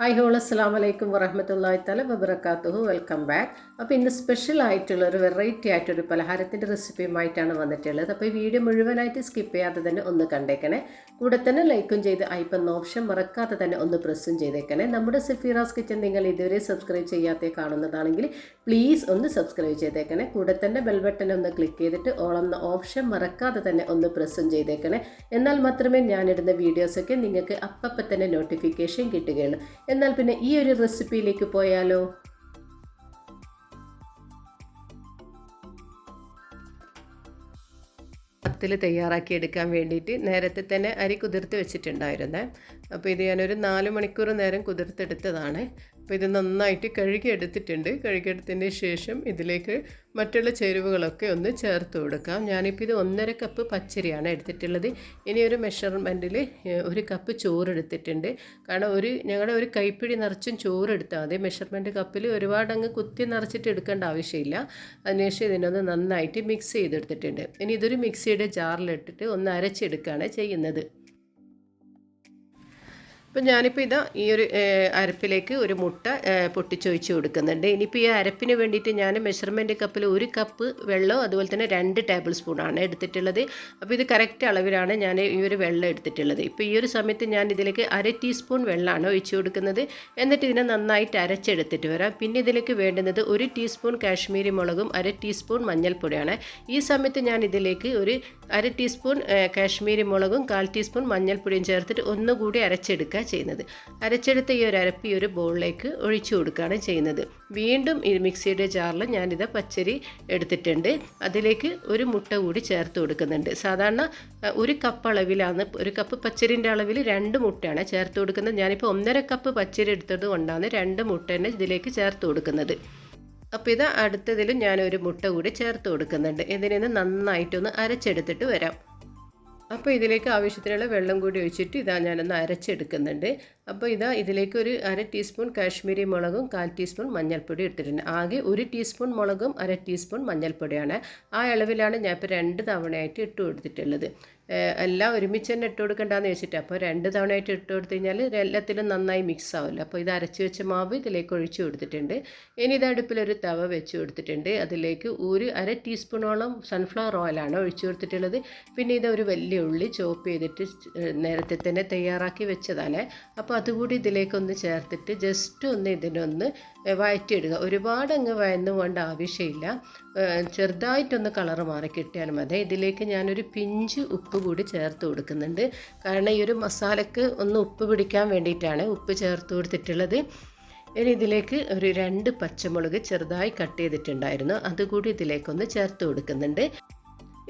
Hi whole അസ്സാം വലൈക്കും വറഹമത്തല്ലാഹി തല വബർക്കാത്തുഹു വെൽക്കം ബാക്ക്. അപ്പോൾ ഇന്ന് സ്പെഷ്യൽ ആയിട്ടുള്ള ഒരു വെറൈറ്റി ആയിട്ടൊരു പലഹാരത്തിന്റെ റെസിപ്പിയുമായിട്ടാണ് വന്നിട്ടുള്ളത്. അപ്പോൾ ഈ വീഡിയോ മുഴുവനായിട്ട് സ്കിപ്പ് ചെയ്യാതെ തന്നെ ഒന്ന് കണ്ടേക്കണേ. കൂടെ തന്നെ ലൈക്കും ചെയ്ത് ഐപ്പം ഓപ്ഷൻ മറക്കാതെ തന്നെ ഒന്ന് പ്രസ്സും ചെയ്തേക്കണേ. നമ്മുടെ സിഫീറാസ് കിച്ചൻ നിങ്ങൾ ഇതുവരെ സബ്സ്ക്രൈബ് ചെയ്യാത്ത കാണുന്നതാണെങ്കിൽ പ്ലീസ് ഒന്ന് സബ്സ്ക്രൈബ് ചെയ്തേക്കണേ. കൂടെ തന്നെ ബെൽ ബട്ടൺ ഒന്ന് ക്ലിക്ക് ചെയ്തിട്ട് ഓളം ഓപ്ഷൻ മറക്കാതെ തന്നെ ഒന്ന് പ്രസ്സും ചെയ്തേക്കണേ. എന്നാൽ മാത്രമേ ഞാനിടുന്ന വീഡിയോസൊക്കെ നിങ്ങൾക്ക് അപ്പം തന്നെ നോട്ടിഫിക്കേഷൻ കിട്ടുകയുള്ളൂ. എന്നാൽ പിന്നെ ഈ ഒരു റെസിപ്പിയിലേക്ക് പോയാലോ? പത്തിൽ തയ്യാറാക്കി എടുക്കാൻ വേണ്ടിയിട്ട് നേരത്തെ തന്നെ അരി കുതിർത്ത് വെച്ചിട്ടുണ്ടായിരുന്നേ. അപ്പോൾ ഇത് ഞാനൊരു നാല് മണിക്കൂർ നേരം കുതിർത്തെടുത്തതാണ്. അപ്പോൾ ഇത് നന്നായിട്ട് കഴുകിയെടുത്തിട്ടുണ്ട്. കഴുകിയെടുത്തതിന് ശേഷം ഇതിലേക്ക് മറ്റുള്ള ചേരുവകളൊക്കെ ഒന്ന് ചേർത്ത് കൊടുക്കാം. ഞാനിപ്പോൾ ഇത് ഒന്നര കപ്പ് പച്ചരിയാണ് എടുത്തിട്ടുള്ളത്. ഇനി ഒരു മെഷർമെന്റിൽ ഒരു കപ്പ് ചോറ് എടുത്തിട്ടുണ്ട് കാരണം ഒരു ഞങ്ങളുടെ ഒരു കൈപ്പിടി നിറച്ചും ചോറ് എടുത്താൽ മതി. മെഷർമെന്റ് കപ്പിൽ ഒരുപാട് അങ്ങ് കുത്തി നിറച്ചിട്ട് എടുക്കേണ്ട ആവശ്യമില്ല. അതിനുശേഷം ഇതിനൊന്ന് നന്നായിട്ട് മിക്സ് ചെയ്തെടുത്തിട്ടുണ്ട്. ഇനി ഇതൊരു മിക്സിയുടെ ജാറിലിട്ടിട്ട് ഒന്ന് അരച്ചെടുക്കുകയാണ് ചെയ്യുന്നത്. അപ്പം ഞാനിപ്പോൾ ഇതാ ഈ ഒരു അരപ്പിലേക്ക് ഒരു മുട്ട പൊട്ടിച്ചൊഴിച്ച് കൊടുക്കുന്നുണ്ട്. ഇനിയിപ്പോൾ ഈ അരപ്പിന് വേണ്ടിയിട്ട് ഞാൻ മെഷർമെന്റ് കപ്പിൽ ഒരു കപ്പ് വെള്ളം അതുപോലെ തന്നെ രണ്ട് ടേബിൾ സ്പൂണാണ് എടുത്തിട്ടുള്ളത്. അപ്പോൾ ഇത് കറക്റ്റ് അളവിലാണ് ഞാൻ ഈ ഒരു വെള്ളം എടുത്തിട്ടുള്ളത്. ഇപ്പോൾ ഈ ഒരു സമയത്ത് ഞാൻ ഇതിലേക്ക് അര ടീസ്പൂൺ വെള്ളമാണ് ഒഴിച്ചു കൊടുക്കുന്നത്. എന്നിട്ട് ഇതിനെ നന്നായിട്ട് അരച്ചെടുത്തിട്ട് വരാം. പിന്നെ ഇതിലേക്ക് വേണ്ടുന്നത് ഒരു ടീസ്പൂൺ കാശ്മീരി മുളകും അര ടീസ്പൂൺ മഞ്ഞൾപ്പൊടിയാണ്. ഈ സമയത്ത് ഞാൻ ഇതിലേക്ക് ഒരു അര ടീസ്പൂൺ കാശ്മീരി മുളകും കാൽ ടീസ്പൂൺ മഞ്ഞൾപ്പൊടിയും ചേർത്തിട്ട് ഒന്നുകൂടി അരച്ചെടുക്കുക. ചെയ്യുന്നത്. അരച്ചെടുത്ത ഈ ഒരു അരപ്പ് ഈ ഒരു ബൗളിലേക്ക് ഒഴിച്ചു കൊടുക്കുകയാണ് ചെയ്യുന്നത്. വീണ്ടും ഈ മിക്സിയുടെ ജാറിൽ ഞാനിത് പച്ചരി എടുത്തിട്ടുണ്ട്. അതിലേക്ക് ഒരു മുട്ട കൂടി ചേർത്ത് കൊടുക്കുന്നുണ്ട്. സാധാരണ ഒരു കപ്പ് അളവിലാണ് ഒരു കപ്പ് പച്ചരിന്റെ അളവിൽ രണ്ട് മുട്ടയാണ് ചേർത്ത് കൊടുക്കുന്നത്. ഞാനിപ്പോൾ ഒന്നര കപ്പ് പച്ചരി എടുത്തത് കൊണ്ടാണ് രണ്ട് മുട്ട തന്നെ ഇതിലേക്ക് ചേർത്ത് കൊടുക്കുന്നത്. അപ്പോൾ ഇത് അടുത്തതിൽ ഞാനൊരു മുട്ട കൂടി ചേർത്ത് കൊടുക്കുന്നുണ്ട്. ഇതിനെ നന്നായിട്ടൊന്ന് അരച്ചെടുത്തിട്ട് വരാം. അപ്പോൾ ഇതിലേക്ക് ആവശ്യത്തിനുള്ള വെള്ളം കൂടി ഒഴിച്ചിട്ട് ഇതാ ഞാനൊന്ന് അരച്ചെടുക്കുന്നുണ്ട്. അപ്പോൾ ഇതാ ഇതിലേക്ക് ഒരു അര ടീസ്പൂൺ കാശ്മീരി മുളകും കാൽ ടീസ്പൂൺ മഞ്ഞൾപ്പൊടി എടുത്തിട്ടുണ്ട്. ആകെ ഒരു ടീസ്പൂൺ മുളകും അര ടീസ്പൂൺ മഞ്ഞൾപ്പൊടിയാണ്. ആ അളവിലാണ് ഞാൻ ഇപ്പോൾ രണ്ട് തവണയായിട്ട് ഇട്ട് കൊടുത്തിട്ടുള്ളത്. എല്ലാം ഒരുമിച്ച് തന്നെ ഇട്ട് കൊടുക്കണ്ടെന്ന് വെച്ചിട്ട് അപ്പോൾ രണ്ട് തവണയായിട്ട് ഇട്ട് കൊടുത്തു കഴിഞ്ഞാൽ എല്ലാത്തിലും നന്നായി മിക്സ് ആവില്ല. അപ്പോൾ ഇത് അരച്ച് വെച്ച മാവ് ഇതിലേക്ക് ഒഴിച്ചു കൊടുത്തിട്ടുണ്ട്. ഇനി ഇത് അടുപ്പിലൊരു തവ വെച്ച് കൊടുത്തിട്ടുണ്ട്. അതിലേക്ക് ഒരു അര ടീസ്പൂണോളം സൺഫ്ലവർ ഓയിലാണ് ഒഴിച്ചു കൊടുത്തിട്ടുള്ളത്. പിന്നെ ഇത് ഒരു വലിയ ഉള്ളി ചോപ്പ് ചെയ്തിട്ട് നേരത്തെ തന്നെ തയ്യാറാക്കി വെച്ചതാണ്. അപ്പോൾ അതുകൂടി ഇതിലേക്കൊന്ന് ചേർത്തിട്ട് ജസ്റ്റ് ഒന്ന് ഇതിനൊന്ന് വഴറ്റിയിടുക ഒരുപാട് അങ്ങ് വയന്നു കൊണ്ട് ആവശ്യമില്ല. ചെറുതായിട്ടൊന്ന് കളർ മാറി കിട്ടിയാൽ മതി. ഇതിലേക്ക് ഞാനൊരു പിഞ്ച് ഉപ്പ് കൂടി ചേർത്ത് കൊടുക്കുന്നുണ്ട്. കാരണം ഈ ഒരു മസാലക്ക് ഒന്ന് ഉപ്പ് പിടിക്കാൻ വേണ്ടിയിട്ടാണ് ഉപ്പ് ചേർത്ത് കൊടുത്തിട്ടുള്ളത്. ഇനി ഇതിലേക്ക് ഒരു രണ്ട് പച്ചമുളക് ചെറുതായി കട്ട് ചെയ്തിട്ടുണ്ടായിരുന്നു. അതുകൂടി ഇതിലേക്കൊന്ന് ചേർത്ത് കൊടുക്കുന്നുണ്ട്.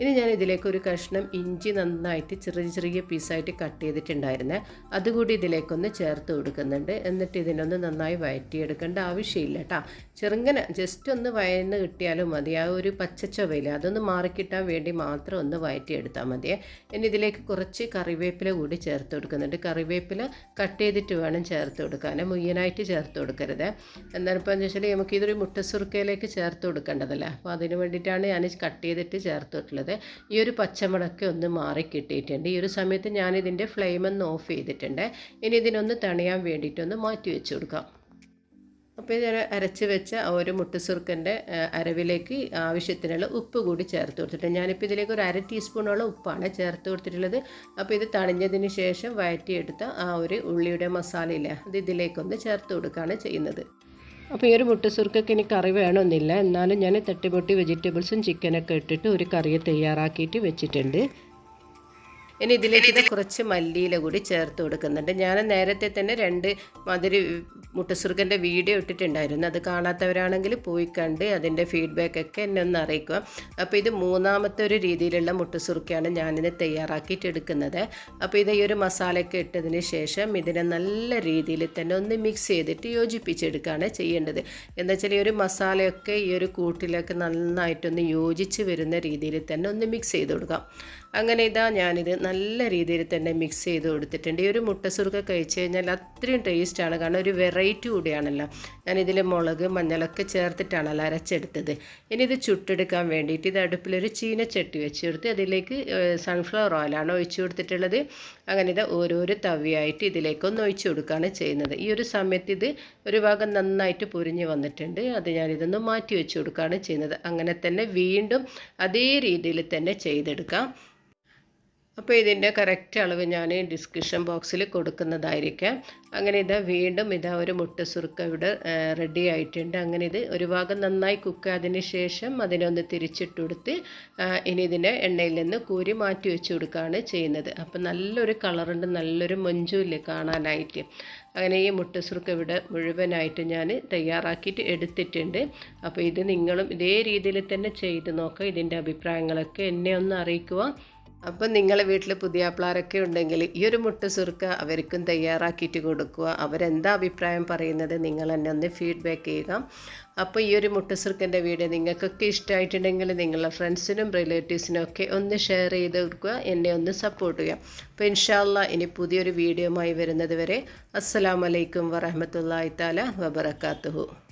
ഇനി ഞാൻ ഇതിലേക്ക് ഒരു കഷ്ണം ഇഞ്ചി നന്നായിട്ട് ചെറിയ ചെറിയ പീസായിട്ട് കട്ട് ചെയ്തിട്ടുണ്ടായിരുന്നേ. അതുകൂടി ഇതിലേക്കൊന്ന് ചേർത്ത് കൊടുക്കുന്നുണ്ട്. എന്നിട്ട് ഇതിനൊന്ന് നന്നായി വഴറ്റിയെടുക്കേണ്ട ആവശ്യമില്ല കേട്ടോ ചെറുങ്ങനെ ജസ്റ്റ് ഒന്ന് വയന്ന് കിട്ടിയാലും മതി. ആ ഒരു പച്ചച്ചൊവയില്ല അതൊന്ന് മാറിക്കിട്ടാൻ വേണ്ടി മാത്രം ഒന്ന് വഴറ്റിയെടുത്താൽ മതിയേ. ഇനി ഇതിലേക്ക് കുറച്ച് കറിവേപ്പില കൂടി ചേർത്ത് കൊടുക്കുന്നുണ്ട്. കറിവേപ്പില കട്ട് ചെയ്തിട്ട് വേണം ചേർത്ത് കൊടുക്കാൻ മുയ്യനായിട്ട് ചേർത്ത് കൊടുക്കരുത്. എന്നാലും ഇപ്പോൾ എന്ന് വെച്ചാൽ നമുക്ക് ഇതൊരു മുട്ടസുറുക്കയിലേക്ക് ചേർത്ത് കൊടുക്കേണ്ടതല്ലേ. അപ്പോൾ അതിന് വേണ്ടിയിട്ടാണ് ഞാൻ കട്ട് ചെയ്തിട്ട് ചേർത്ത് ചേർത്തിട്ടുള്ളത് ഈ ഒരു പച്ചമുളക് ഒന്ന് മാറി കിട്ടിയിട്ടുണ്ട്. ഈ ഒരു സമയത്ത് ഞാനിതിന്റെ ഫ്ലെയിം ഒന്ന് ഓഫ് ചെയ്തിട്ടുണ്ട്. ഇനി ഇതിനൊന്ന് തണിയാൻ വേണ്ടിയിട്ടൊന്ന് മാറ്റി വെച്ച് കൊടുക്കാം. അപ്പോൾ ഞാൻ അരച്ച് വെച്ച ഒരു മുട്ടുസുറുക്കന്റെ അരവിലേക്ക് ആവശ്യത്തിനുള്ള ഉപ്പ് കൂടി ചേർത്ത് കൊടുത്തിട്ടുണ്ട്. ഞാനിപ്പോൾ ഇതിലേക്ക് ഒരു അര ടീസ്പൂണോളം ഉപ്പാണ് ചേർത്ത് കൊടുത്തിട്ടുള്ളത്. അപ്പോൾ ഇത് തണിഞ്ഞതിന് ശേഷം വഴറ്റിയെടുത്ത ആ ഒരു ഉള്ളിയുടെ മസാലയില്ല അത് ഇതിലേക്കൊന്ന് ചേർത്ത് കൊടുക്കുകയാണ് ചെയ്യുന്നത്. അപ്പോൾ ഈ ഒരു മുട്ടസുർക്കൊക്കെ എനിക്ക് കറി വേണമെന്നില്ല. എന്നാലും ഞാൻ തട്ടിപൊട്ടി വെജിറ്റബിൾസും ചിക്കനൊക്കെ ഇട്ടിട്ട് ഒരു കറിയെ തയ്യാറാക്കിയിട്ട് വെച്ചിട്ടുണ്ട്. ഇനി ഇതിലേക്ക് ഇത് കുറച്ച് മല്ലിയില കൂടി ചേർത്ത് കൊടുക്കുന്നുണ്ട്. ഞാൻ നേരത്തെ തന്നെ രണ്ട് മധുര മുട്ടസുറുക്കന്റെ വീഡിയോ ഇട്ടിട്ടുണ്ടായിരുന്നു. അത് കാണാത്തവരാണെങ്കിൽ പോയി കണ്ട് അതിന്റെ ഫീഡ്ബാക്കൊക്കെ എന്നെ ഒന്ന് അറിയിക്കുക. അപ്പോൾ ഇത് മൂന്നാമത്തെ ഒരു രീതിയിലുള്ള മുട്ടസുർക്കയാണ് ഞാനിത് തയ്യാറാക്കിയിട്ട് എടുക്കുന്നത്. അപ്പോൾ ഇത് ഈ ഒരു മസാലയൊക്കെ ഇട്ടതിന് ശേഷം ഇതിനെ നല്ല രീതിയിൽ തന്നെ ഒന്ന് മിക്സ് ചെയ്തിട്ട് യോജിപ്പിച്ചെടുക്കുകയാണ് ചെയ്യേണ്ടത്. എന്താ വെച്ചാൽ ഈ ഒരു മസാലയൊക്കെ ഈ ഒരു കൂട്ടിലൊക്കെ നന്നായിട്ടൊന്ന് യോജിച്ച് വരുന്ന രീതിയിൽ തന്നെ ഒന്ന് മിക്സ് ചെയ്ത് കൊടുക്കാം. അങ്ങനെ ഇതാ ഞാനിത് നല്ല രീതിയിൽ തന്നെ മിക്സ് ചെയ്ത് കൊടുത്തിട്ടുണ്ട്. ഈ ഒരു മുട്ട സുറുക്ക കഴിച്ച് കഴിഞ്ഞാൽ അത്രയും ടേസ്റ്റാണ് കാരണം ഒരു വെറൈറ്റി കൂടിയാണല്ലോ. ഞാനിതിൽ മുളക് മഞ്ഞളൊക്കെ ചേർത്തിട്ടാണല്ലോ അരച്ചെടുത്തത്. ഇനി ഇത് ചുട്ടെടുക്കാൻ വേണ്ടിയിട്ട് ഇത് അടുപ്പിലൊരു ചീനച്ചട്ടി വെച്ച് കൊടുത്ത് അതിലേക്ക് സൺഫ്ലവർ ഓയിലാണ് ഒഴിച്ചു കൊടുത്തിട്ടുള്ളത്. അങ്ങനെ ഇത് ഓരോരോ തവിയായിട്ട് ഇതിലേക്കൊന്ന് ഒഴിച്ചു കൊടുക്കുകയാണ് ചെയ്യുന്നത്. ഈ ഒരു സമയത്ത് ഇത് ഒരു ഭാഗം നന്നായിട്ട് പൊരിഞ്ഞ് വന്നിട്ടുണ്ട്. അത് ഞാനിതൊന്ന് മാറ്റി വെച്ച് കൊടുക്കുകയാണ് ചെയ്യുന്നത്. അങ്ങനെ തന്നെ വീണ്ടും അതേ രീതിയിൽ തന്നെ ചെയ്തെടുക്കാം. അപ്പോൾ ഇതിന്റെ കറക്റ്റ് അളവ് ഞാൻ ഡിസ്ക്രിപ്ഷൻ ബോക്സിൽ കൊടുക്കുന്നതായിരിക്കാം. അങ്ങനെ ഇതാ വീണ്ടും ഇതാ ഒരു മുട്ട സുറുക്ക ഇവിടെ റെഡി ആയിട്ടുണ്ട്. അങ്ങനെ ഇത് ഒരു ഭാഗം നന്നായി കുക്ക് അതിന് ശേഷം അതിനൊന്ന് തിരിച്ചിട്ട് കൊടുത്ത് ഇനി ഇതിനെ എണ്ണയിൽ നിന്ന് കൂരി മാറ്റി വെച്ച് കൊടുക്കുകയാണ് ചെയ്യുന്നത്. അപ്പോൾ നല്ലൊരു കളറുണ്ട് നല്ലൊരു മൊഞ്ചുമില്ലേ കാണാനായിട്ട്. അങ്ങനെ ഈ മുട്ട സുറുക്ക ഇവിടെ മുഴുവനായിട്ട് ഞാൻ തയ്യാറാക്കിയിട്ട് എടുത്തിട്ടുണ്ട്. അപ്പോൾ ഇത് നിങ്ങളും ഇതേ രീതിയിൽ തന്നെ ചെയ്ത് നോക്കുക ഇതിന്റെ അഭിപ്രായങ്ങളൊക്കെ എന്നെ ഒന്ന് അറിയിക്കുക അപ്പം നിങ്ങളെ വീട്ടിൽ പുതിയ പിള്ളേരൊക്കെ ഉണ്ടെങ്കിൽ ഈ ഒരു മുട്ട സുറുക്ക അവർക്കും തയ്യാറാക്കിയിട്ട് കൊടുക്കുക. അവരെന്താ അഭിപ്രായം പറയുന്നത് നിങ്ങൾ എന്നെ ഒന്ന് ഫീഡ്ബാക്ക് ചെയ്യുക. അപ്പോൾ ഈ ഒരു മുട്ട സുറുക്കന്റെ വീഡിയോ നിങ്ങൾക്കൊക്കെ ഇഷ്ടമായിട്ടുണ്ടെങ്കിൽ നിങ്ങളുടെ ഫ്രണ്ട്സിനും റിലേറ്റീവ്സിനും ഒക്കെ ഒന്ന് ഷെയർ ചെയ്ത് കൊടുക്കുക. എന്നെ ഒന്ന് സപ്പോർട്ട് ചെയ്യുക. അപ്പോൾ ഇൻഷാല്ല ഇനി പുതിയൊരു വീഡിയോയുമായി വരുന്നത് വരെ. അസ്സാം വലൈക്കും വറഹമത്തല്ലാ താല വബർക്കാത്തുഹു